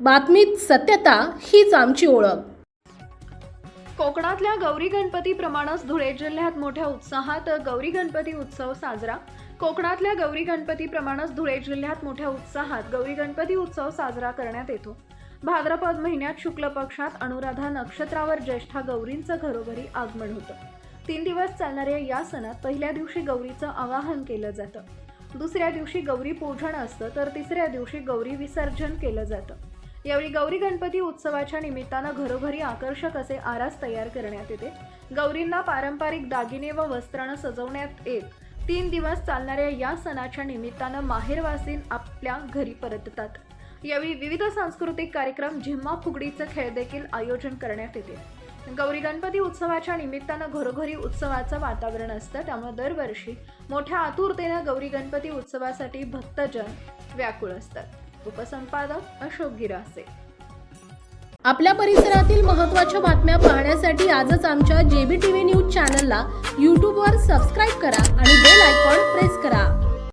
बातमीत सत्यता हीच आमची ओळख. कोकणातल्या गौरी गणपतीप्रमाणेच धुळे जिल्ह्यात मोठ्या उत्साहात गौरी गणपती उत्सव साजरा. कोकणातल्या गौरी गणपतीप्रमाणेच धुळे जिल्ह्यात मोठ्या उत्साहात गौरी गणपती उत्सव साजरा करण्यात येतो. भाद्रपद महिन्यात शुक्ल पक्षात अनुराधा नक्षत्रावर ज्येष्ठा गौरींचं घरोघरी आगमन होतं. तीन दिवस चालणाऱ्या या सणात पहिल्या दिवशी गौरीचं आवाहन केलं जातं. दुसऱ्या दिवशी गौरी पूजन असतं तर तिसऱ्या दिवशी गौरी विसर्जन केलं जातं. यावेळी गौरी गणपती उत्सवाच्या निमित्तानं घरोघरी आकर्षक असे आरास तयार करण्यात येते. गौरींना पारंपरिक दागिने व वस्त्रानं सजवण्यात येत तीन दिवस चालणाऱ्या या सणाच्या निमित्तानं माहेरवासीन आपल्या घरी परततात. यावेळी विविध सांस्कृतिक कार्यक्रम झिम्मा फुगडीचं खेळ देखील आयोजन करण्यात येते. गौरी गणपती उत्सवाच्या निमित्तानं घरोघरी उत्सवाचं वातावरण असतं. त्यामुळे दरवर्षी मोठ्या आतुरतेनं गौरी गणपती उत्सवासाठी भक्तजन व्याकुळ असतात. उपसंपादक अशोक गिरासे. आपल्या परिसरातील महत्त्वाच्या बातम्या पाहण्यासाठी आजच आमच्या जेबी टीव्ही न्यूज चॅनलला यूट्यूबवर सबस्क्राईब करा.